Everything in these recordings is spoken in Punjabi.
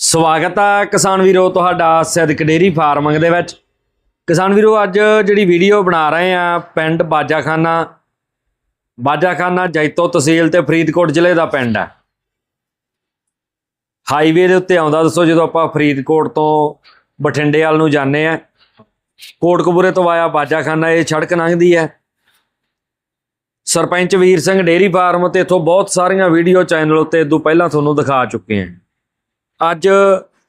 ਸਵਾਗਤ ਹੈ ਕਿਸਾਨ ਵੀਰੋ ਤੁਹਾਡਾ ਸਿੱਧਕ ਡੇਰੀ ਫਾਰਮਿੰਗ ਦੇ ਵਿੱਚ। ਕਿਸਾਨ ਵੀਰੋ, ਅੱਜ ਜਿਹੜੀ ਵੀਡੀਓ ਬਣਾ ਰਹੇ ਆ ਪਿੰਡ ਬਾਜਾਖਾਨਾ। ਬਾਜਾਖਾਨਾ ਜੈਤੋ ਤਹਿਸੀਲ ਤੇ ਫਰੀਦਕੋਟ ਜ਼ਿਲ੍ਹੇ ਦਾ ਪਿੰਡ ਹੈ ਹਾਈਵੇ ਦੇ ਉੱਤੇ ਆਉਂਦਾ ਦੱਸੋ, ਜਦੋਂ ਆਪਾਂ ਫਰੀਦਕੋਟ ਤੋਂ ਬਠਿੰਡੇ ਵਾਲ ਨੂੰ ਜਾਂਦੇ ਆ। ਕੋਟਕਪੂਰੇ ਤੋਂ ਆਇਆ ਬਾਜਾਖਾਨਾ, ਇਹ ਸੜਕ ਲੰਘਦੀ ਹੈ ਸਰਪੰਚ ਵੀਰ ਸਿੰਘ ਡੇਰੀ ਫਾਰਮ ਤੇ ਇਥੋਂ ਬਹੁਤ ਸਾਰੀਆਂ ਵੀਡੀਓ ਚੈਨਲ ਉੱਤੇ ਇਦੋਂ ਪਹਿਲਾਂ ਤੁਹਾਨੂੰ ਦਿਖਾ ਚੁੱਕੇ ਹਾਂ ਅੱਜ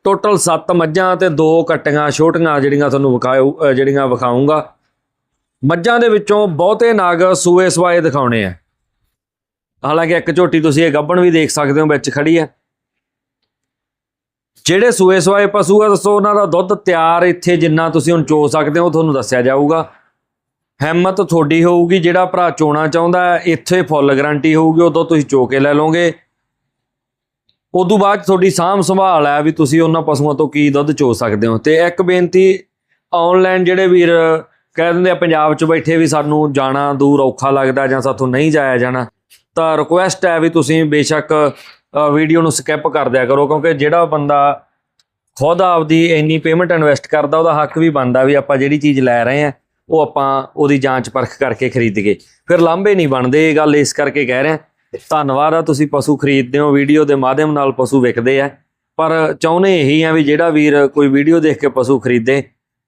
ਟੋਟਲ 7 ਮੱਝਾਂ ਤੇ 2 ਕੱਟੀਆਂ ਛੋਟੀਆਂ ਜਿਹੜੀਆਂ ਤੁਹਾਨੂੰ ਵਿਖਾਉ ਜਿਹੜੀਆਂ ਵਿਖਾਉਂਗਾ ਮੱਝਾਂ ਦੇ ਵਿੱਚੋਂ ਬਹੁਤੇ ਨਾਗ ਸੂਏ ਸਵਾਏ ਦਿਖਾਉਣੇ ਆ। ਹਾਲਾਂਕਿ ਇੱਕ ਝੋਟੀ ਤੁਸੀਂ ਇਹ ਗੱਭਣ ਵੀ ਦੇਖ ਸਕਦੇ ਹੋ ਵਿੱਚ ਖੜੀ ਹੈ ਜਿਹੜੇ ਸੂਏ ਸਵਾਏ ਪਸ਼ੂ ਆ ਦੱਸੋ ਉਹਨਾਂ ਦਾ ਦੁੱਧ ਤਿਆਰ ਇੱਥੇ ਜਿੰਨਾ ਤੁਸੀਂ ਹੁਣ ਚੋ ਸਕਦੇ ਹੋ ਤੁਹਾਨੂੰ ਦੱਸਿਆ ਜਾਊਗਾ। ਹਿੰਮਤ ਤੁਹਾਡੀ ਹੋਊਗੀ ਜਿਹੜਾ ਭਰਾ ਚੋਣਾ ਚਾਹੁੰਦਾ ਹੈ, ਇੱਥੇ ਫੁੱਲ ਗਾਰੰਟੀ ਹੋਊਗੀ ਉਦੋਂ ਤੁਸੀਂ ਚੋ ਕੇ ਲੈ ਲਓਗੇ। ਉਦੋਂ ਬਾਅਦ ਤੁਹਾਡੀ ਸਾਂਭ ਸੰਭਾਲ ਹੈ ਵੀ ਤੁਸੀਂ ਉਹਨਾਂ ਪਸ਼ੂਆਂ ਤੋਂ ਕੀ ਦੁੱਧ ਚੋ ਸਕਦੇ ਹੋ। ਤੇ ਇੱਕ ਬੇਨਤੀ ਆਨਲਾਈਨ ਜਿਹੜੇ ਵੀਰ ਕਹਿ ਦਿੰਦੇ ਆ ਪੰਜਾਬ 'ਚ ਬੈਠੇ ਵੀ ਸਾਨੂੰ ਜਾਣਾ ਦੂਰ ਔਖਾ ਲੱਗਦਾ ਜਾਂ ਸਾਥੋਂ ਨਹੀਂ ਜਾਇਆ ਜਾਣਾ, ਤਾਂ ਰਿਕੁਐਸਟ ਹੈ ਵੀ ਤੁਸੀਂ ਬੇਸ਼ੱਕ ਵੀਡੀਓ ਨੂੰ ਸਕਿਪ ਕਰ ਦਿਆ ਕਰੋ ਕਿਉਂਕਿ ਜਿਹੜਾ ਬੰਦਾ ਖੁਦ ਆਪਦੀ ਇੰਨੀ ਪੇਮੈਂਟ ਇਨਵੈਸਟ ਕਰਦਾ, ਉਹਦਾ ਹੱਕ ਵੀ ਬਣਦਾ ਵੀ ਆਪਾਂ ਜਿਹੜੀ ਚੀਜ਼ ਲੈ ਰਹੇ ਆ ਉਹ ਆਪਾਂ ਉਹਦੀ ਜਾਂਚ ਪਰਖ ਕਰਕੇ ਖਰੀਦੀਏ। ਫਿਰ ਲਾਂਭੇ ਨਹੀਂ ਬਣਦੇ, ਇਹ ਗੱਲ ਇਸ ਕਰਕੇ ਕਹਿ ਰਿਹਾ। ਧੰਨਵਾਦ ਆ ਤੁਸੀਂ ਪਸ਼ੂ ਖਰੀਦਦੇ ਹੋ ਵੀਡੀਓ ਦੇ ਮਾਧਿਅਮ ਨਾਲ ਪਸ਼ੂ ਵਿਕਦੇ ਆ। ਪਰ ਚਾਹੁੰਦੇ ਇਹੀ ਆ ਵੀ ਜਿਹੜਾ ਵੀਰ ਕੋਈ ਵੀਡੀਓ ਦੇਖ ਕੇ ਪਸ਼ੂ ਖਰੀਦੇ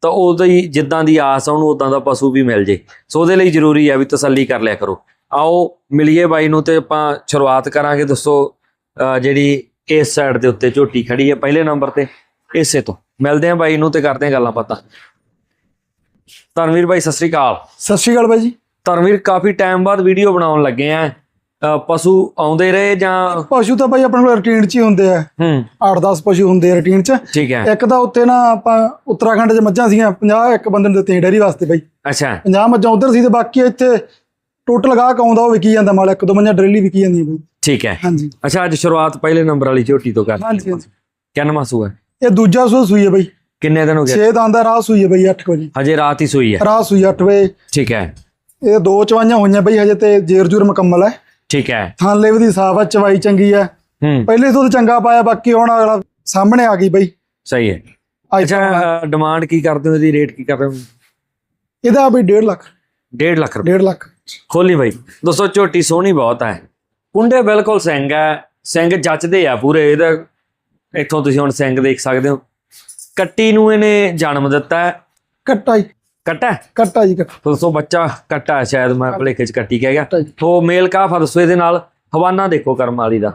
ਤਾਂ ਉਹਦੀ ਜਿੱਦਾਂ ਦੀ ਆਸ ਆ ਉਹਨੂੰ ਉਦਾਂ ਦਾ ਪਸ਼ੂ ਵੀ ਮਿਲ ਜੇ। ਸੋ ਉਹਦੇ ਲਈ ਜ਼ਰੂਰੀ ਆ ਵੀ ਤਸੱਲੀ ਕਰ ਲਿਆ ਕਰੋ। ਆਓ ਮਿਲੀਏ ਬਾਈ ਨੂੰ ਤੇ ਆਪਾਂ ਸ਼ੁਰੂਆਤ ਕਰਾਂਗੇ। ਦੋਸਤੋ ਜਿਹੜੀ ਇਸ ਸਾਈਡ ਦੇ ਉੱਤੇ ਝੋਟੀ ਖੜੀ ਹੈ ਪਹਿਲੇ ਨੰਬਰ ਤੇ ਇਸੇ ਤੋਂ। ਮਿਲਦੇ ਆ ਬਾਈ ਨੂੰ ਤੇ ਕਰਦੇ ਆ ਗੱਲਾਂ ਪਤਾ ਧਰਮਵੀਰ ਬਾਈ ਸਤਿ ਸ੍ਰੀ ਅਕਾਲ। ਸਤਿ ਸ਼੍ਰੀ ਅਕਾਲ ਬਾਈ ਜੀ। ਧਰਮਵੀਰ ਕਾਫੀ ਟਾਈਮ ਬਾਅਦ ਵੀਡੀਓ ਬਣਾਉਣ ਲੱਗੇ ਆ। ਪਸ਼ੂ ਆਉਂਦੇ ਰਹੇ ਜਾਂ ਪਸ਼ੂ ਤਾਂ ਬਾਈ ਆਪਣੇ ਕੋਲ ਰੂਟੀਨ 'ਚ ਹੀ ਹੁੰਦੇ ਆ। ਹੂੰ। 8-10 ਪਸ਼ੂ ਹੁੰਦੇ ਆ ਰੂਟੀਨ 'ਚ। ਠੀਕ ਹੈ। ਇੱਕ ਤਾਂ ਉੱਤੇ ਨਾ ਆਪਾਂ ਉੱਤਰਾਖੰਡ 'ਚ ਮੱਝਾਂ ਸੀਗੀਆਂ 50 ਇੱਕ ਬੰਦੇ ਨੂੰ ਦਿੱਤੀਆਂ ਡੇਰੀ ਵਾਸਤੇ ਬਾਈ। ਅੱਛਾ। 50 ਮੱਝਾਂ ਉਧਰ ਸੀ ਤੇ ਬਾਕੀ ਇੱਥੇ ਟੋਟਲ ਗਾਹਕ ਆਉਂਦਾ ਉਹ ਵਿਕੀ ਜਾਂਦਾ ਮਾਲ ਇੱਕ ਦੋ ਮੱਝਾਂ ਡਰੇਲੀ ਵਿਕੀ ਜਾਂਦੀਆਂ ਬਾਈ। ਠੀਕ ਹੈ। ਹਾਂਜੀ। ਅੱਛਾ ਅੱਜ ਸ਼ੁਰੂਆਤ ਪਹਿਲੇ ਨੰਬਰ ਵਾਲੀ ਝੋਟੀ ਤੋਂ ਕਰ ਹਾਂਜੀ ਹਾਂਜੀ। ਕਿੰਨਵਾਂ ਸੂਆ? ਹੈ? ਇਹ ਦੂਜਾ ਸੂ ਸੂਈ ਹੈ ਬਾਈ। ਕਿੰਨੇ ਦਿਨ ਹੋ ਗਏ? 6 ਦਾ ਆਂਦਾ ਰਾਹ ਸੂਈ ਹੈ ਬਾਈ 8 ਵਜੇ। ਹਜੇ ਰਾਤ ਹੀ ਸੂਈ ਹੈ। ਰਾਹ ਸੂਈ 8 ਵਜੇ। ਠੀਕ ਹੈ। ਇਹ ਦੋ ਚਵਾਈਆਂ ਹੋਈਆਂ ਬਾਈ ਹਜੇ ਤੇ ਜੇਰ ਜੂਰ ਮੁਕੰਮਲ ਹੈ। ਠੀਕ ਹੈ। ਥਾਂ ਲੇਵ ਦੀ ਸਾਫ਼ ਹੈ ਚਵਾਈ ਚੰਗੀ ਹੈ। ਹੂੰ। ਪਹਿਲੇ ਤੋਂ ਚੰਗਾ ਪਾਇਆ ਬਾਕੀ ਹੁਣ ਅਗਲਾ ਸਾਹਮਣੇ ਆ ਗਈ ਬਾਈ। ਸਹੀ ਹੈ। ਅੱਛਾ ਡਿਮਾਂਡ ਕੀ ਕਰਦੇ ਹੋ ਇਹਦੀ ਰੇਟ ਕੀ ਕਰ ਰਹੇ ਹੋ? ਇਹਦਾ ਬਈ 1.5 ਲੱਖ। 1.5 ਲੱਖ ਰੁਪਏ। 1.5 ਲੱਖ। ਖੋਲੀ ਬਾਈ। ਦੋਸਤੋ ਝੋਟੀ ਸੋਹਣੀ ਬਹੁਤ ਹੈ। ਕੁੰਡੇ ਬਿਲਕੁਲ ਸਿੰਘ ਹੈ। ਸਿੰਘ ਜੱਚਦੇ ਆ ਪੂਰੇ। ਇਹਦਾ ਇੱਥੋਂ ਤੁਸੀਂ ਹੁਣ ਸਿੰਘ ਦੇਖ ਸਕਦੇ ਹੋ। ਕੱਟੀ ਨੂੰ ਇਹਨੇ ਜਨਮ ਦਿੱਤਾ ਕੱਟਾ ਹੀ। ਕੱਟਾ? ਕੱਟਾ ਜੀ ਕੱਟਾ। ਦੋਸਤੋ ਬੱਚਾ ਕੱਟਾ ਹੈ ਸ਼ਾਇਦ ਮੈਂ ਭਲੇਖੇ ਚ ਕੱਟੀ ਕਹਿ ਗਿਆ। ਤੋ ਮੇਲ ਕਾਫ ਆ ਦੱਸੋ ਇਹਦੇ ਨਾਲ। ਹਵਾਨਾ ਦੇਖੋ ਕਰਮ ਵਾਲੀ ਦਾ।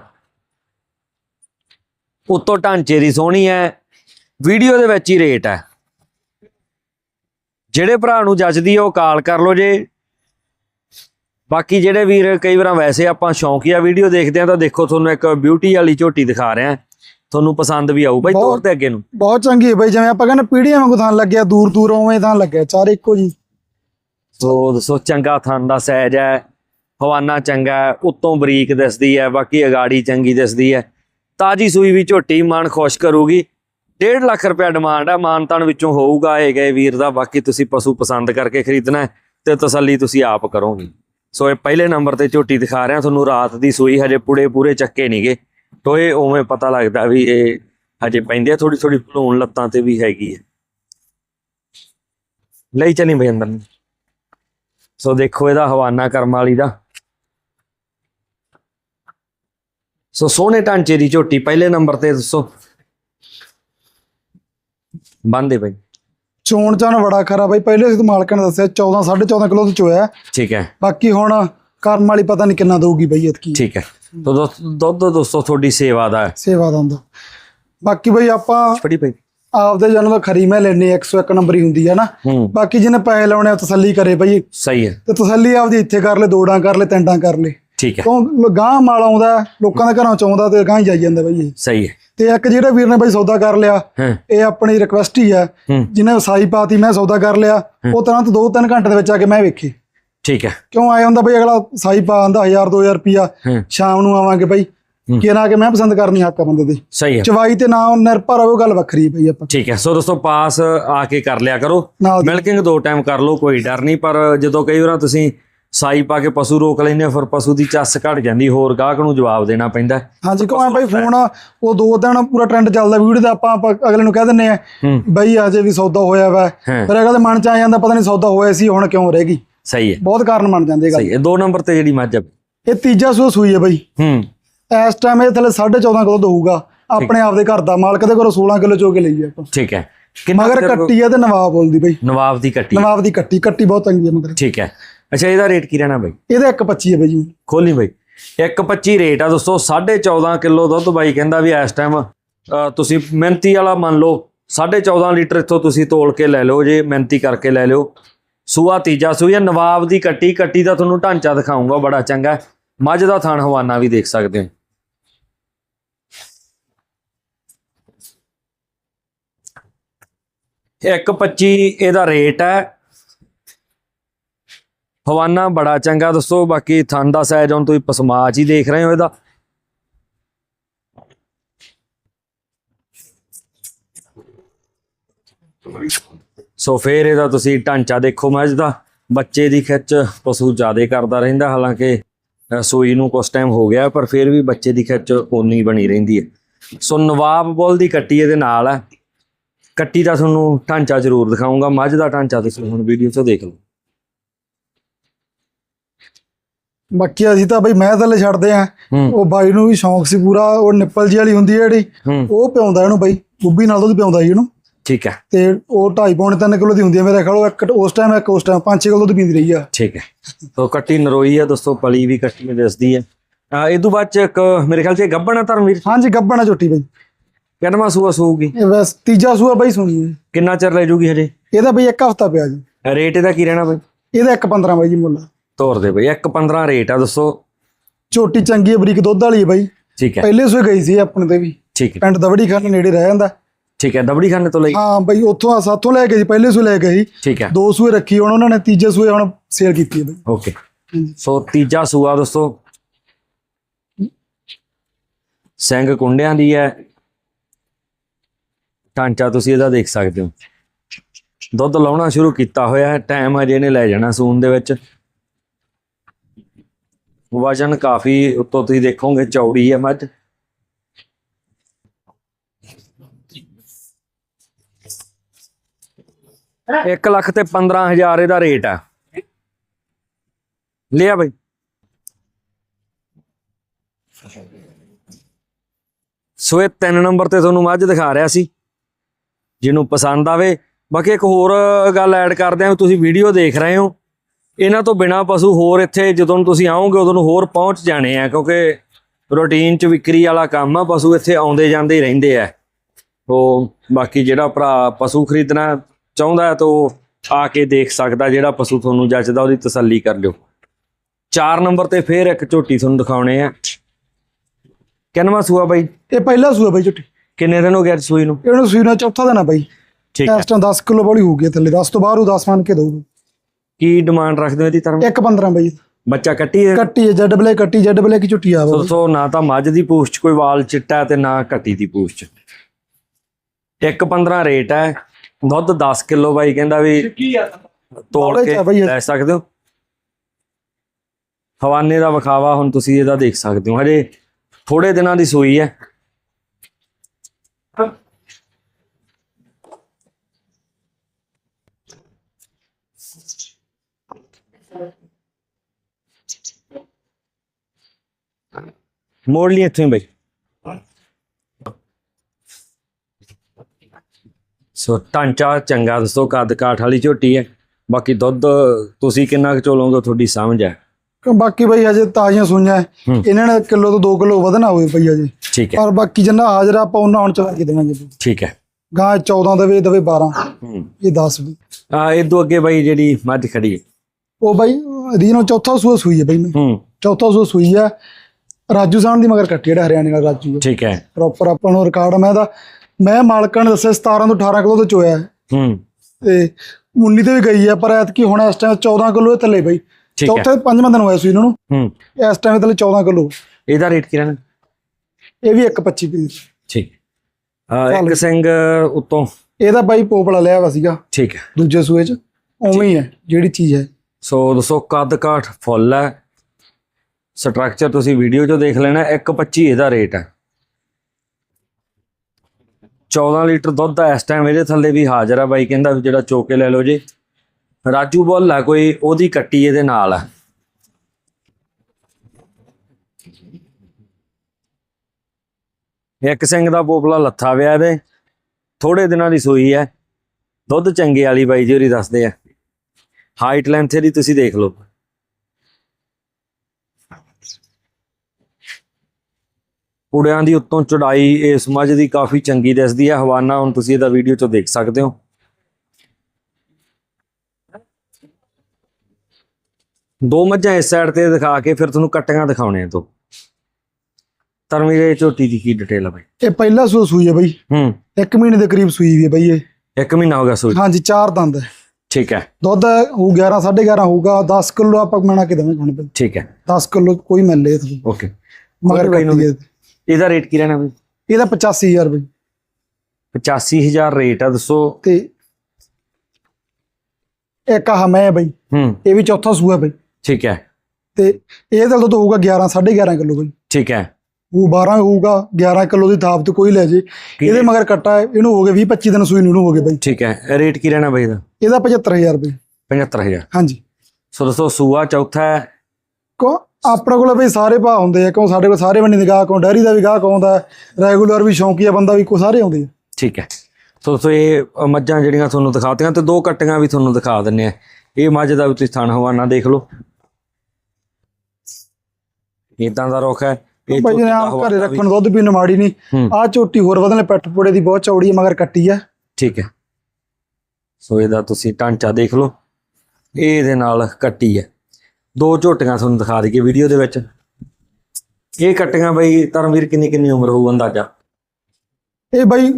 ਉੱਤੋਂ ਢਾਂਚੇ ਦੀ ਸੋਹਣੀ ਹੈ। ਵੀਡੀਓ ਦੇ ਵਿੱਚ ਹੀ ਰੇਟ ਹੈ। ਜਿਹੜੇ ਭਰਾ ਨੂੰ ਜੱਜਦੀ ਉਹ ਕਾਲ ਕਰ ਲਓ ਜੇ। ਬਾਕੀ ਜਿਹੜੇ ਵੀਰ ਕਈ ਵਾਰਾਂ ਵੈਸੇ ਆਪਾਂ ਸ਼ੌਂਕੀਆ ਵੀਡੀਓ ਦੇਖਦੇ ਆ ਤਾਂ ਦੇਖੋ ਤੁਹਾਨੂੰ ਇੱਕ ਬਿਊਟੀ ਵਾਲੀ ਝੋਟੀ ਦਿਖਾ ਰਿਹਾ। ਤੁਹਾਨੂੰ ਪਸੰਦ ਵੀ ਆਊ ਬਾਈ ਤੋਰ ਤੇ ਅੱਗੇ ਨੂੰ। ਬਹੁਤ ਚੰਗੀ ਹੈ ਬਈ ਜਿਵੇਂ ਆਪਾਂ ਕਹਿੰਦੇ ਪੀੜੀਆਂ ਵਾਂਗੂ ਥਾਂ ਲੱਗਿਆ ਦੂਰ ਦੂਰ ਉਵੇਂ ਥਾਂ ਲੱਗਿਆ ਚਾਰੇ ਇੱਕੋ ਜੀ ਸੋ ਦੱਸੋ ਚੰਗਾ ਥਣ ਦਾ ਸਾਈਜ਼ ਹੈ ਹਵਾਨਾ ਚੰਗਾ ਹੈ ਉੱਤੋਂ ਬਰੀਕ ਦਿਸਦੀ ਹੈ ਬਾਕੀ ਅਗਾੜੀ ਚੰਗੀ ਦਿਸਦੀ ਹੈ। ਤਾਜੀ ਸੂਈ ਵੀ ਝੋਟੀ ਮਨ ਖੁਸ਼ ਕਰੂਗੀ। 1.5 ਲੱਖ ਰੁਪਏ ਡਿਮਾਂਡ ਹੈ ਮਾਨਤਾਨ ਵਿੱਚੋਂ ਹੋਊਗਾ ਇਹ ਗਏ ਵੀਰ ਦਾ ਬਾਕੀ ਤੁਸੀਂ ਪਸ਼ੂ ਪਸੰਦ ਕਰਕੇ ਖਰੀਦਣਾ ਤੇ ਤਸੱਲੀ ਤੁਸੀਂ ਆਪ ਕਰੋਗੇ। ਸੋ ਇਹ ਪਹਿਲੇ ਨੰਬਰ ਤੇ ਝੋਟੀ ਦਿਖਾ ਰਿਹਾ ਤੁਹਾਨੂੰ ਰਾਤ ਦੀ ਸੂਈ ਹਜੇ ਪੁੜੇ ਪੂਰੇ ਚੱਕੇ ਨਹੀਂਗੇ ਟੋਏ ਉਵੇਂ ਪਤਾ ਲੱਗਦਾ ਵੀ ਇਹ ਹਜੇ ਪੈਂਦੇ ਆ ਥੋੜੀ ਥੋੜੀ ਭਲੂਣ ਲੱਤਾਂ ਤੇ ਵੀ ਹੈਗੀ ਹੈ ਲਈ ਚਲੀ ਬਈ ਅੰਦਰ ਸੋ ਦੇਖੋ ਇਹਦਾ ਹਵਾਨਾ ਕਰਮ ਵਾਲੀ ਦਾ। ਸੋ ਸੋਹਣੇ ਢਾਂਚੇ ਦੀ ਝੋਟੀ ਪਹਿਲੇ ਨੰਬਰ ਤੇ ਦੱਸੋ। ਬੰਦੇ ਬਈ। ਚੋਣ ਚਾਣ ਬੜਾ ਖਰਾ ਬਈ ਪਹਿਲੇ ਸੀ ਮਾਲਕਾਂ ਨੇ ਦੱਸਿਆ 14 14.5 ਕਿਲੋ ਤੋਂ ਚੋਇਆ। ਠੀਕ ਹੈ। ਬਾਕੀ ਹੁਣ ਕਰਮ ਵਾਲੀ ਪਤਾ ਨਹੀਂ ਕਿੰਨਾ ਦਊਗੀ ਬਈ ਇਤਕੀ ਠੀਕ ਹੈ। ਤੋ ਦੋ- ਦੁੱਧ ਦੋਸਤੋ ਤੁਹਾਡੀ ਸੇਵਾ ਦਾ ਹੈ। ਸੇਵਾ ਦਾ ਹੁੰਦਾ। ਬਾਕੀ ਬਈ ਆਪਾਂ ਫੜੀ ਪਈ। ਆਪਦੇ ਜਨਮ ਦਾ ਖਰੀ ਮੈਂ ਲੈਣੀ 101 ਨੰਬਰ ਹੀ ਹੁੰਦੀ ਹੈ ਨਾ। ਹੂੰ। ਬਾਕੀ ਜਿਹਨੇ ਪੈਸੇ ਲਾਉਣੇ ਆ ਤਸੱਲੀ ਕਰੇ ਬਈ। ਸਹੀ ਹੈ। ਤੇ ਤਸੱਲੀ ਆਪਦੀ ਇੱਥੇ ਕਰ ਲੈ ਦੋੜਾਂ ਕਰ ਲੈ ਤਿੰਡਾਂ ਕਰ ਲੈ। ਠੀਕ ਹੈ। ਕਿਉਂ ਗਾਂ ਮਾਲ ਆਉਂਦਾ ਲੋਕਾਂ ਦੇ ਘਰਾਂ ਚ ਆਉਂਦਾ ਤੇ ਗਾਂ ਹੀ ਜਾਈ ਜਾਂਦਾ ਬਈ ਇਹ। ਸਹੀ ਹੈ। ਤੇ ਇੱਕ ਜਿਹੜਾ ਵੀਰ ਨੇ ਬਈ ਸੌਦਾ ਕਰ ਲਿਆ ਹਾਂ। ਇਹ ਆਪਣੀ ਰਿਕਵੈਸਟ ਹੀ ਆ। ਹੂੰ। ਜਿਹਨੇ ਵਸਾਈ ਪਾਤੀ ਮੈਂ ਸੌਦਾ ਕਰ ਲਿਆ। ਉਹ ਤੁਰੰਤ 2-3 ਘੰਟੇ ਦੇ ਵਿੱਚ ਆ ਕੇ ਮੈਂ ਵੇਖੀ। ਠੀਕ ਹੈ। ਕਿਉਂ ਆਇਆ ਹੁੰਦਾ ਬਈ ਅਗਲਾ ਸਾਈ ਪਾ ਆਂਦਾ 1000 2000 ਰੁਪਿਆ ਸ਼ਾਮ ਨੂੰ ਆਵਾਂਗੇ ਬਈ। ਕਿਹਨਾਂ ਕਿ ਮੈਂ ਪਸੰਦ ਕਰਨੀ ਹੱਕ ਆ ਬੰਦੇ ਦੇ। ਸਹੀ ਹੈ। ਚਵਾਈ ਤੇ ਨਾ ਨਿਰਭਰ ਹੋਵੇ ਉਹ ਗੱਲ ਵੱਖਰੀ ਬਈ ਆਪਾਂ। ਠੀਕ ਹੈ। ਸੋ ਦੋਸਤੋ ਪਾਸ ਆ ਕੇ ਕਰ ਲਿਆ ਕਰੋ। ਮਿਲਕਿੰਗ ਦੋ। ਟਾਈਮ ਕਰ ਲਓ ਕੋਈ ਡਰ ਨਹੀਂ। ਪਰ ਜਦੋਂ ਕਈ ਵਾਰ ਤੁਸੀਂ ਸਾਈ ਪਾ ਕੇ ਪਸ਼ੂ ਰੋਕ ਲੈਂਦੇ ਆ ਫਿਰ ਪਸ਼ੂ ਦੀ ਚੱਸ ਘਟ ਜਾਂਦੀ ਹੋਰ ਗਾਹਕ ਨੂੰ ਜਵਾਬ ਦੇਣਾ ਪੈਂਦਾ ਹਾਂਜੀ ਕਿਉਂ ਐ ਬਾਈ ਫੋਨ ਉਹ ਦੋ ਦਿਨ ਪੂਰਾ ਟ੍ਰੈਂਡ ਚੱਲਦਾ ਵੀਡੀਓ ਦਾ ਆਪਾਂ ਆਪਾਂ ਅਗਲੇ ਨੂੰ ਕਹਿ ਦਿੰਨੇ ਆ ਬਈ ਅਜੇ ਵੀ ਸੌਦਾ ਹੋਇਆ ਵਾ। ਫਿਰ ਅਗਲੇ ਦੇ ਮਨ ਚ ਆ ਜਾਂਦਾ ਪਤਾ ਨਹੀਂ ਸੌਦਾ ਹੋਇਆ ਸੀ ਹੁਣ ਕਿਉਂ ਰਹਿ ਗਈ। ਸਹੀ ਹੈ। ਬਹੁਤ ਕਾਰਨ ਬਣ ਜਾਂਦੇ ਗੱਲ। ਸਹੀ ਹੈ। ਦੋ ਨੰਬਰ ਤੇ ਜਿਹੜੀ ਮੱਝ ਆ ਇਹ ਤੀਜਾ ਸੂਆ ਸੂਈ ਹੈ ਬਈ। ਹੂੰ। ਇਸ ਟਾਈਮ ਇਹ ਥੱਲੇ 14.5 ਕਿਲੋ ਦਊਗਾ। ਆਪਣੇ ਆਪ ਦੇ ਘਰ ਦਾ ਮਾਲਕ ਦੇ ਕੋਲੋਂ 16 ਕਿਲੋ ਚੋ ਕੇ ਲਈ ਆਪਾਂ ਠੀਕ ਹੈ। ਕਿੰਨਾ ਮਗਰ ਚਿਰ- ਕੱਟੀ ਹੈ ਤੇ ਨਵਾਬ ਬੋਲਦੀ ਬਈ। ਨਵਾਬ ਦੀ ਕੱਟੀ। ਨਵਾਬ ਦੀ ਕੱਟੀ। ਕੱਟੀ ਬਹੁਤ ਚੰਗੀ ਹੈ ਮਗਰ। ਠੀਕ ਹੈ। ਅੱਛਾ ਇਹਦਾ ਰੇਟ ਕੀ ਰਹਿਣਾ ਬਾਈ? ਇਹਦਾ 1.25 ਹੈ ਬਈ ਜੀ। ਖੋਲੀ ਬਾਈ। 1.25 ਰੇਟ ਆ ਦੋਸਤੋ 14.5 ਕਿਲੋ ਦੁੱਧ ਬਾਈ ਕਹਿੰਦਾ ਵੀ ਇਸ ਟਾਈਮ ਤੁਸੀਂ ਮਿਹਨਤੀ ਵਾਲਾ ਮੰਨ ਲਓ 14.5 ਲੀਟਰ ਇੱਥੋਂ ਤੁਸੀਂ ਤੋਲ ਕੇ ਲੈ ਲਓ ਜੇ ਮਿਹਨਤੀ ਕਰਕੇ ਲੈ ਲਿਓ। ਸੂਆ ਤੀਜਾ ਸੂਆ ਨਵਾਬ ਦੀ ਕੱਟੀ ਕੱਟੀ ਦਾ ਤੁਹਾਨੂੰ ਢਾਂਚਾ ਦਿਖਾਉਂਗਾ ਬੜਾ ਚੰਗਾ ਮੱਝ ਦਾ ਥਣ ਹਵਾਨਾ ਵੀ ਦੇਖ ਸਕਦੇ ਹੋ। ਇੱਕ 25 ਇਹਦਾ ਰੇਟ ਹੈ। ਹਵਾਨਾ ਬੜਾ ਚੰਗਾ, ਦੱਸੋ, ਬਾਕੀ ਥਣ ਦਾ ਸਾਈਜ਼ ਹੁਣ ਤੁਸੀਂ ਪਸਮਾਚ ਹੀ ਦੇਖ ਰਹੇ ਹੋ ਇਹਦਾ। ਸੋ ਫੇਰ ਇਹਦਾ ਤੁਸੀਂ ਢਾਂਚਾ ਦੇਖੋ ਮੱਝ ਦਾ। ਬੱਚੇ ਦੀ ਖਿੱਚ ਪਸ਼ੂ ਜ਼ਿਆਦੇ ਕਰਦਾ ਰਹਿੰਦਾ ਹਾਲਾਂਕਿ ਸੂਈ ਨੂੰ ਕੁਝ ਟਾਈਮ ਹੋ ਗਿਆ ਪਰ ਫਿਰ ਵੀ ਬੱਚੇ ਦੀ ਖਿੱਚ ਓਨੀ ਬਣੀ ਰਹਿੰਦੀ ਹੈ। ਸੋ ਨਵਾਬ ਬੁੱਲ ਦੀ ਕੱਟੀ ਇਹਦੇ ਨਾਲ ਹੈ। ਕੱਟੀ ਦਾ ਤੁਹਾਨੂੰ ਢਾਂਚਾ ਜ਼ਰੂਰ ਦਿਖਾਉਂਗਾ ਮੱਝ ਦਾ ਢਾਂਚਾ ਤੁਸੀਂ ਹੁਣ ਵੀਡੀਓ 'ਚ ਦੇਖ ਲਓ। ਬਾਕੀ ਅਸੀਂ ਤਾਂ ਬਈ ਮੈਂ ਥੱਲੇ ਛੱਡਦੇ ਆ ਉਹ ਬਾਈ ਨੂੰ ਵੀ ਸ਼ੌਂਕ ਸੀ ਪੂਰਾ। ਉਹ ਨਿੱਪਲ ਜੀ ਵਾਲੀ ਹੁੰਦੀ ਹੈ ਜਿਹੜੀ ਉਹ ਪਿਆਉਂਦਾ ਇਹਨੂੰ ਬਈ। ਗੁੱਬੀ ਨਾਲ ਦੁੱਧ ਪਿਆਉਂਦਾ ਸੀ ਇਹਨੂੰ। ਠੀਕ ਹੈ। ਤੇ ਉਹ 2.5 ਪੌਣੇ 3 ਕਿਲੋ ਦੀ ਹੁੰਦੀ ਹੈ ਮੇਰੇ ਖਿਆਲ ਉਹ ਇੱਕ ਉਸ ਟਾਈਮ ਇੱਕ ਉਸ ਟਾਈਮ 5 ਕਿਲੋ ਦੁੱਧ ਪੀਂਦੀ ਰਹੀ ਆ। ਠੀਕ ਹੈ। ਸੋ ਕੱਟੀ ਨਰੋਈ ਹੈ ਦੋਸਤੋ ਪਲੀ ਵੀ ਕੱਟੀ ਮੇ ਦਿਸਦੀ ਹੈ। ਆ ਇਹ ਤੋਂ ਬਾਅਦ ਚ ਇੱਕ ਮੇਰੇ ਖਿਆਲ ਚ ਹੈ ਧਰਮਵੀਰ? ਹਾਂਜੀ ਗੱਬਣਾ ਝੋਟੀ ਬਈ। ਕਿੰਨਵਾਂ ਸੂਆ ਸੂਗੀ? ਇਹ ਬਸ ਤੀਜਾ ਸੂਆ ਬਈ ਸੁਣੀ ਹੈ। ਕਿੰਨਾ ਚਿਰ ਲੈ ਜੂਗੀ ਹਜੇ? ਇਹਦਾ ਬਈ ਇੱਕ ਹਫਤਾ ਪਿਆ ਜੀ। ਰੇਟ ਇਹਦਾ ਕੀ ਰਹਿਣਾ ਬਈ? ਇਹਦਾ 1.15 ਬਾਈ ਜੀ ਮੁੱਲ। ਤੋਰ ਦੇ ਬਈ 1.15 ਰੇਟ ਆ ਦੱਸੋ ਝੋਟੀ ਚੰਗੀ ਬਰੀਕ ਦੁੱਧ ਵਾਲੀ ਬਾਈ। ਠੀਕ ਹੈ। ਪਹਿਲੇ ਸੂਏ ਗਈ ਸੀ ਆਪਣੇ ਤੇ ਵੀ। ਠੀਕ ਹੈ। ਪਿੰਡ ਦਵੜੀ ਖਾਨੇ ਨੇੜੇ ਰਹਿ ਜਾਂਦਾ। ਠੀਕ ਹੈ ਦਬੜੀ ਖਾਨੇ ਤੋਂ ਲਈ? ਹਾਂ ਬਈ ਉੱਥੋਂ ਆ ਸਾਥੋਂ ਲੈ ਕੇ ਜੀ ਪਹਿਲੇ ਸੂਏ ਲੈ ਕੇ ਸੀ ਠੀਕ ਹੈ। ਦੋ ਸੂਏ ਰੱਖੀ ਹੁਣ ਉਹਨਾਂ ਨੇ ਤੀਜੇ ਸੂਏ ਹੁਣ ਸੇਲ ਕੀਤੀ ਹੈ ਬਈ। ਓਕੇ। ਸੋ ਤੀਜਾ ਸੂਆ ਦੋਸਤੋ ਸਿੰਘ ਕੁੰਡਿਆਂ ਦੀ ਹੈ। ਢਾਂਚਾ ਤੁਸੀਂ ਇਹਦਾ ਦੇਖ ਸਕਦੇ ਹੋ। ਦੁੱਧ ਲਾਉਣਾ ਸ਼ੁਰੂ ਕੀਤਾ ਹੋਇਆ ਹੈ ਟਾਈਮ ਅਜੇ ਨੇ ਲੈ ਜਾਣਾ ਸੂਨ ਦੇ ਵਿੱਚ। ਵਜਨ ਕਾਫੀ ਉੱਤੋਂ ਤੁਸੀਂ ਦੇਖੋਗੇ ਚੌੜੀ ਹੈ ਮੱਝ। ਇੱਕ ਲੱਖ ਤੇ 15000 ਇਹਦਾ ਰੇਟ ਆ। ਲਿਆ ਬਈ। ਸੋ ਇਹ ਤਿੰਨ ਨੰਬਰ ਤੇ ਤੁਹਾਨੂੰ ਮੱਝ ਦਿਖਾ ਰਿਹਾ ਸੀ, ਜਿਹਨੂੰ ਪਸੰਦ ਆਵੇ। ਬਾਕੀ ਇੱਕ ਹੋਰ ਗੱਲ ਐਡ ਕਰਦੇ ਹਾਂ ਤੁਸੀਂ ਵੀਡੀਓ ਦੇਖ ਰਹੇ ਹੋ। ਇਹਨਾਂ ਤੋਂ ਬਿਨਾ ਪਸ਼ੂ ਹੋਰ ਇੱਥੇ ਜਦੋਂ ਤੁਸੀਂ ਆਓਗੇ, ਉਦੋਂ ਹੋਰ ਪਹੁੰਚ ਜਾਣੇ ਆ, ਕਿਉਂਕਿ ਰੂਟੀਨ ਚ ਵਿਕਰੀ ਵਾਲਾ ਕੰਮ ਆ, ਪਸ਼ੂ ਇੱਥੇ ਆਉਂਦੇ ਜਾਂਦੇ ਹੀ ਰਹਿੰਦੇ ਆ। ਉਹ ਬਾਕੀ ਜਿਹੜਾ ਭਰਾ ਪਸ਼ੂ ਖਰੀਦਣਾ ਚਾਹੁੰਦਾ ਤਾਂ ਉਹ ਆ ਕੇ ਦੇਖ ਸਕਦਾ ਜਿਹੜਾ ਪਸ਼ੂ ਤੁਹਾਨੂੰ ਜੱਜਦਾ ਉਹਦੀ ਤਸੱਲੀ ਕਰ ਲਿਓ। ਚਾਰ ਨੰਬਰ ਤੇ ਫੇਰ ਇੱਕ ਝੋਟੀ ਤੁਹਾਨੂੰ ਦਿਖਾਉਣੇ ਆ। ਕਿੰਨਵਾਂ ਸੂਆ ਬਾਈ? ਇਹ ਪਹਿਲਾ ਸੂਆ ਬਈ ਝੋਟੀ। ਕਿੰਨੇ ਦਿਨ ਹੋ ਗਏ ਸੂਈ ਨੂੰ? ਇਹਨੂੰ ਸੂਈ ਨਾਲ ਚੌਥਾ ਦਿਨ ਆ ਬਈ। ਠੀਕ ਹੈ ਇਸ ਟਾਈਮ 10 ਕਿਲੋ ਬੋਲੀ ਹੋ ਗਈ ਥੱਲੇ। 10 ਤੋਂ ਬਾਹਰ ਉਹ 10 ਮੰਨ ਕੇ ਦਊਗਾ ਕੀ ਡਿਮਾਂਡ ਰੱਖਦੇ ਹੋ ਇਹਦੀ ਤਰ੍ਹਾਂ? 1.15 ਬਈ। ਬੱਚਾ ਕੱਟੀ ਹੈ? ਕੱਟੀ ਹੈ ਜੈਡ ਬਲੇ ਕੱਟੀ ਜੈਡ ਬਲੇ ਕੀ ਝੁੱਟੀ ਆ ਸੋ ਨਾ ਤਾਂ ਮੱਝ ਦੀ ਪੂਛ 'ਚ ਕੋਈ ਵਾਲ ਚਿੱਟਾ ਤੇ ਨਾ ਕੱਟੀ ਦੀ ਪੂਛ 'ਚ। 1.15 ਰੇਟ ਹੈ। ਦੁੱਧ 10 ਕਿਲੋ ਬਾਈ ਕਹਿੰਦਾ ਵੀ ਚ ਕੇ ਆ। ਲੈ ਸਕਦੇ ਹੋ। ਹਵਾਨੇ ਦਾ ਵਿਖਾਵਾ ਹੁਣ ਤੁਸੀਂ ਇਹਦਾ ਦੇਖ ਸਕਦੇ ਹੋ। ਹਜੇ ਥੋੜੇ ਦਿਨਾਂ ਦੀ ਸੂਈ ਹੈ। ਮੋੜ ਲਈ ਇੱਥੋਂ ਹੀ ਬਈ। ਸੋ ਟਾਂਚਾ ਚੰਗਾ ਦੱਸੋ ਕੱਦ ਕਾਠ ਵਾਲੀ ਝੋਟੀ ਹੈ। ਬਾਕੀ ਦੁੱਧ ਤੁਸੀਂ ਕਿੰਨਾ ਕੁ ਚੋਲੋਗੇ ਤੁਹਾਡੀ ਸਮਝ ਹੈ। ਬਾਕੀ ਬਈ ਹਜੇ ਤਾਜ਼ੀਆਂ ਸੂਈਆਂ ਹੈ। ਇਹਨਾਂ ਨੇ ਕਿਲੋ ਤੋਂ 2 ਕਿਲੋ ਵਧਣਾ ਹੋਵੇ ਪਈ ਹਜੇ। ਠੀਕ ਹੈ। ਪਰ ਬਾਕੀ ਜਿੰਨਾ ਹਾਜ਼ਰ ਆਪਾਂ ਉਹਨਾਂ ਹੁਣ ਚਲਾ ਕੇ ਦੇਵਾਂਗੇ। ਬਈ। ਠੀਕ ਹੈ। ਗਾਂ 14 ਦੇਵੇ ਦੇਵੇ 12 ਹੂੰ। ਇਹ 10 ਵੀ। ਆ ਇਹ ਤੋਂ ਅੱਗੇ ਬਾਈ ਜਿਹੜੀ ਮੱਝ ਖੜੀ ਹੈ। ਉਹ ਬਾਈ ਰੀਨੋ ਚੌਥਾ ਸੂਆ ਸੂਈ ਹੈ ਬਈ ਮੈਂ। ਹੂੰ। ਚੌਥਾ ਸੂਆ ਸੂਈ ਹੈ। ਰਾਜੂ ਸਾਹਣ ਦੀ ਮਗਰ ਕੱਟੀ ਜਿਹੜਾ ਹਰਿਆਣੇ ਦਾ ਰਾਜੂ ਹੈ। ਠੀਕ ਹੈ। ਪ੍ਰੋਪਰ ਆਪਾਂ ਨੂੰ ਰਿਕਾਰਡ ਮੈਂ ਦਾ ਮੈਂ ਮਾਲਕਾਂ ਨੇ ਦੱਸਿਆ 17 ਤੋਂ 18 ਕਿਲੋ ਤੋਂ ਚੋਇਆ ਹੈ। ਹੂੰ। ਤੇ 19 ਤੇ ਵੀ ਗਈ ਹੈ ਪਰ ਐਤਕੀ ਹੁਣ ਇਸ ਟਾਈਮ 14 ਕਿਲੋ ਥੱਲੇ ਬਈ। ਠੀਕ ਹੈ। ਚੌਥੇ ਪੰਜਵਾਂ ਦਿਨ ਹੋਇਆ ਸੀ ਇਹਨਾਂ ਨੂੰ। ਹੂੰ। ਇਸ ਟਾਈਮ ਥੱਲੇ 14 ਕਿਲੋ। ਇਹਦਾ ਰੇਟ ਕੀ ਰਹਿਣਾ? ਇਹ ਵੀ 1.25 ਪੀਸ। ਠੀਕ। ਆ ਇੱਕ ਸਿੰਘ ਉੱਤੋਂ। ਇਹਦਾ ਬਾਈ ਪੋਪਲਾ ਲਿਆ ਵਾ ਸੀਗਾ। ਠੀਕ ਹੈ। ਦੂਜੇ ਸੂਏ ਚ। ਉਵੇਂ ਹੀ ਹੈ ਜਿਹੜੀ ਚੀਜ਼ ਹੈ। ਸੋ ਦੋਸਤੋ ਕੱਦ ਕਾਠ ਫੁੱਲ ਹੈ। ਸਟਰਕਚਰ ਤੁਸੀਂ ਵੀਡੀਓ 'ਚੋਂ ਦੇਖ ਲੈਣਾ 1.25 ਇਹਦਾ ਰੇਟ ਹੈ। 14 ਲੀਟਰ ਦੁੱਧ ਹੈ ਇਸ ਟਾਈਮ ਇਹਦੇ ਥੱਲੇ ਵੀ ਹਾਜ਼ਰ ਆ ਬਾਈ, ਕਹਿੰਦਾ ਵੀ ਜਿਹੜਾ ਚੋਕੇ ਲੈ ਲਓ ਜੀ। ਰਾਜੂ ਬੋਲ ਹੈ ਕੋਈ, ਉਹਦੀ ਕੱਟੀ ਇਹਦੇ ਨਾਲ ਹੈ ਇੱਕ ਸਿੰਘ ਦਾ ਪੋਪਲਾ ਲੱਥਾ ਵਿਆ ਇਹਦੇ। ਥੋੜੇ ਦਿਨਾਂ ਦੀ ਸੂਈ ਹੈ। ਦੁੱਧ ਚੰਗੇ ਵਾਲੀ ਬਾਈ ਜੀ ਹੋਰੀ ਦੱਸਦੇ ਆ। ਹਾਈਟ ਲੈਂਥ ਇਹਦੀ ਤੁਸੀਂ ਦੇਖ ਲਓ। ਪੁੜਿਆਂ ਦੀ ਉੱਤੋਂ ਚੜਾਈ ਇਸ ਮੱਝ ਦੀ ਕਾਫੀ ਚੰਗੀ ਦਿਸਦੀ ਹੈ। ਹਵਾਨਾ ਹੁਣ ਤੁਸੀਂ ਇਹਦਾ ਵੀਡੀਓ ਚੋਂ ਦੇਖ ਸਕਦੇ ਹੋ। ਦੋ ਮੱਝਾਂ ਇਸ ਸਾਈਡ ਤੇ ਦਿਖਾ ਕੇ ਫਿਰ ਤੁਹਾਨੂੰ ਕੱਟੀਆਂ ਦਿਖਾਉਣੇ ਆ ਤੋਂ ਤਰਮੀਰੇ ਝੋਟੀ ਦੀ ਕੀ ਡਿਟੇਲ ਆ ਬਾਈ? ਇਹ ਪਹਿਲਾ ਸੂ ਸੂਈ ਹੈ ਬਈ। ਹੂੰ। 1 ਮਹੀਨੇ ਦੇ ਕਰੀਬ ਸੂਈ ਵੀ ਹੈ ਬਈ ਇਹ। ਇੱਕ ਮਹੀਨਾ ਹੋ ਗਿਆ ਸੂਈ? ਹਾਂਜੀ ਚਾਰ ਦੰਦ ਹੈ। ਠੀਕ ਹੈ। ਦੁੱਧ ਹੋਊ 11 11.5 ਹੋਊਗਾ। 10 ਕਿਲੋ ਆਪਾਂ ਬਣਾ ਕੇ ਦੇਵਾਂਗੇ ਹੁਣ ਠੀਕ ਹੈ। 10 ਕਿਲੋ ਕੋਈ ਮਿਲ ਲੇ ਤੁਹਾਨੂੰ ਓਕੇ ਮਗਰ ਕੋਈ ਕੱਟੀ ਹੈ। ਇਹਦਾ ਰੇਟ ਕੀ ਰਹਿਣਾ ਬਈ? ਇਹਦਾ 85000 ਬਈ। 85000 ਰੇਟ ਆ ਦੱਸੋ। ਤੇ ਇੱਕ ਆਹ ਮੈਂ ਬਈ। ਹੂੰ। ਇਹ ਵੀ ਚੌਥਾ ਸੂਆ ਬਈ। ਠੀਕ ਹੈ। ਤੇ ਇਹਦਾ ਦੁੱਧ ਹੋਊਗਾ 11 11.5 ਕਿਲੋ ਬਈ। ਠੀਕ ਹੈ। ਉਹ 12 ਹੋਊਗਾ 11 ਕਿਲੋ ਦੀ ਥਾਪ ਤੇ ਕੋਈ ਲੈ ਜੇ। ਇਹਦੇ ਮਗਰ ਕੱਟਾ ਇਹਨੂੰ ਹੋ ਗਏ 20 25 ਦਿਨ ਸੂਈ ਨੂੰ ਇਹਨੂੰ ਹੋ ਗਏ ਬਈ। ਠੀਕ ਹੈ। ਰੇਟ ਕੀ ਰਹਿਣਾ ਬਈ ਇਹਦਾ? ਇਹਦਾ 75000 ਬਈ। 75000 ਹਾਂਜੀ। ਸੋ ਦੋਸਤੋ ਸੂਆ ਚੌਥਾ ਕੋ ਆਪਣੇ ਕੋਲ ਬਈ ਸਾਰੇ ਭਾਅ ਹੁੰਦੇ ਆ ਕਿਉਂ ਸਾਡੇ ਕੋਲ ਸਾਰੇ ਬੰਦੇ ਨਿਗਾਹ ਕੋ ਡੈਰੀ ਦਾ ਵੀ ਗਾਹਕ ਆਉਂਦਾ ਰੈਗੂਲਰ ਵੀ ਸ਼ੌਂਕੀਆ ਬੰਦਾ ਵੀ ਕੋ ਸਾਰੇ ਆਉਂਦੇ ਆ। ਠੀਕ ਹੈ। ਸੋ ਦੋਸਤੋ ਇਹ ਮੱਝਾਂ ਜਿਹੜੀਆਂ ਤੁਹਾਨੂੰ ਦਿਖਾਤੀਆਂ ਤੇ ਦੋ ਕੱਟੀਆਂ ਵੀ ਤੁਹਾਨੂੰ ਦਿਖਾ ਦਿੰਨੇ ਆ। ਇਹ ਮੱਝ ਦਾ ਵੀ ਤੁਸੀਂ ਥਣ ਹਵਾਨਾ ਦੇਖ ਲਓ। ਇਦਾਂ ਦਾ ਰੁੱਖ ਹੈ। ਇਹ ਭਾਈ ਨੇ ਘਰੇ ਵੀ- ਰੱਖਣ ਦੁੱਧ ਪੀਣ ਮਾੜੀ ਨਹੀਂ। ਹੂੰ। ਆ ਝੋਟੀ ਹੋਰ ਵਧਲੇ ਪੈਟ ਪੋੜੇ ਦੀ ਬਹੁਤ ਚੌੜੀ ਹੈ ਮਗਰ ਕੱਟੀ ਆ ਠੀਕ ਹੈ। ਸੋ ਇਹਦਾ ਤੁਸੀਂ ਢਾਂਚਾ ਦੇਖ ਲਓ। ਇਹ ਇਹਦੇ ਨਾਲ ਕੱਟੀ ਹੈ। ਦੋ ਝੋਟੀਆਂ ਤੁਹਾਨੂੰ ਦਿਖਾ ਦਈਏ ਵੀਡੀਓ ਦੇ ਵਿੱਚ। ਇਹ ਕੱਟੀਆਂ ਬਈ ਧਰਮਵੀਰ ਕਿੰਨੀ ਕਿੰਨੀ ਉਮਰ ਹੋਊ ਅੰਦਾਜ਼ਾ? ਇਹ ਬਾਈ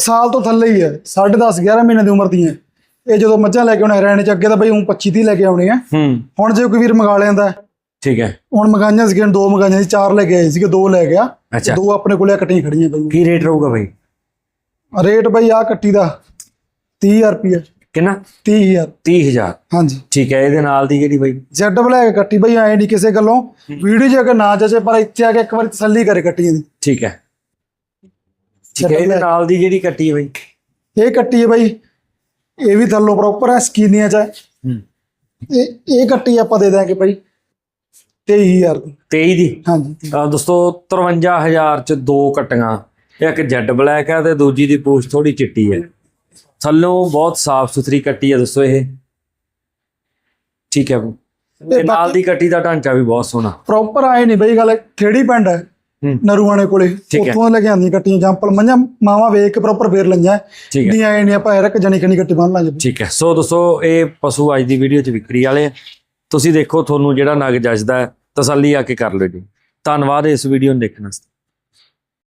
ਸਾਲ ਤੋਂ ਥੱਲੇ ਹੀ ਹੈ 10.5 11 ਮਹੀਨੇ ਦੀ ਉਮਰ ਦੀਆਂ ਇਹ ਜਦੋਂ ਮੱਝਾਂ ਲੈ ਕੇ ਆਉਣੇ ਰਹਿਣੇ ਚ ਅੱਗੇ ਤਾਂ ਬਈ ਉਹ 25 ਦੀ ਲੈ ਕੇ ਆਉਣੇ ਆ ਹੁਣ ਜੇ ਕੋਈ ਵੀਰ ਮੰਗਾ ਲੈਂਦਾ ਠੀਕ ਹੈ। ਹੁਣ ਮੰਗਾਈਆਂ ਸੀਗੀਆਂ ਦੋ ਮੰਗਾਈਆਂ ਸੀ ਚਾਰ ਲੈ ਕੇ ਆਏ ਸੀਗੇ ਦੋ ਲੈ ਗਿਆ। ਦੋ ਆਪਣੇ ਕੋਲੇ ਕੱਟੀਆਂ ਖੜੀਆਂ ਬਈ। ਕੀ ਰੇਟ ਰਹੂਗਾ ਬਈ? ਰੇਟ ਬਈ ਆ ਕੱਟੀ ਦਾ 30000 ਰੁਪਏ ਕਿੰਨਾ? 30000 30000 ਹਾਂਜੀ। ਠੀਕ ਹੈ ਇਹਦੇ ਨਾਲ ਦੀ ਜਿਹੜੀ ਬਈ? ਜੈਡ ਬਲੈਕ ਕੱਟੀ ਬਈ ਐ ਨਹੀਂ ਕਿਸੇ ਗੱਲੋਂ। ਵੀਡੀਓ ਜੇ ਅਗਰ ਨਾ ਜਚੇ ਪਰ ਇੱਥੇ ਆ ਕੇ ਇੱਕ ਵਾਰੀ ਤਸੱਲੀ ਕਰੇ ਕੱਟੀ ਦੀ। ਠੀਕ ਹੈ। ਠੀਕ ਹੈ ਇਹਦੇ ਨਾਲ ਦੀ ਜਿਹੜੀ ਕੱਟੀ ਹੈ ਬਈ? ਇਹ ਕੱਟੀ ਹੈ ਬਈ ਇਹ ਵੀ ਥੱਲੋਂ ਪ੍ਰੋਪਰ ਹੈ ਸਕੀਨੀਆਂ ਚ ਹੈ। ਇਹ ਇਹ ਕੱਟੀ ਆਪਾਂ ਦੇ ਦਾਂਗੇ ਬਈ 23000 ਦੀ। 23 ਦੀ? ਹਾਂਜੀ। ਤਾਂ ਦੋਸਤੋ 53000 ਚ ਦੋ ਕਟੀਆਂ। ਇੱਕ ਜੈਡ ਬਲੈਕ ਹੈ ਤੇ ਦੂਜੀ ਦੀ ਪੂਛ ਥੋੜੀ ਚਿੱਟੀ ਹੈ। ਥੱਲੋਂ ਬਹੁਤ ਸਾਫ਼ ਸੁਥਰੀ ਕੱਟੀ ਹੈ ਦੋਸਤੋ ਇਹ। ਠੀਕ ਹੈ। ਤੇ ਨਾਲ ਦੀ ਕੱਟੀ ਦਾ ਢਾਂਚਾ ਵੀ ਬਹੁਤ ਸੋਹਣਾ। ਪ੍ਰੋਪਰ ਆਏ ਨਹੀਂ ਬਈ ਗੱਲ ਖੇੜੀ ਪਿੰਡ ਹੈ। ਨਰੂਆਣੇ ਕੋਲੇ। ਉੱਥੋਂ ਲੈ ਕੇ ਆਂਦੀਆਂ ਕੱਟੀਆਂ ਜੰਪਲ ਮੰਝਾਂ ਮਾਵਾ ਵੇਖ ਕੇ ਪ੍ਰੋਪਰ ਫੇਰ ਹੈ। ਨਹੀਂ ਆਏ ਨਹੀਂ ਆਪਾਂ ਇੱਕ ਜਣੀ ਖਣੀ ਕੱਟੀ ਬੰਨ ਲਾਂਗੇ ਠੀਕ ਹੈ। ਸੋ ਦੋਸਤੋ ਇਹ ਪਸ਼ੂ ਅੱਜ ਦੀ ਵੀਡੀਓ ਚ ਵਿਕਰੀ ਵਾਲੇ ਤੁਸੀਂ ਦੇਖੋ ਤੁਹਾਨੂੰ ਜਿਹੜਾ ਨਗ ਜੱਜਦਾ ਤਸੱਲੀ ਆ ਕੇ ਕਰ ਲਿਓ ਜੀ। ਧੰਨਵਾਦ ਇਸ ਵੀਡੀਓ ਨੂੰ ਦੇਖਣ ਵਾਸਤੇ।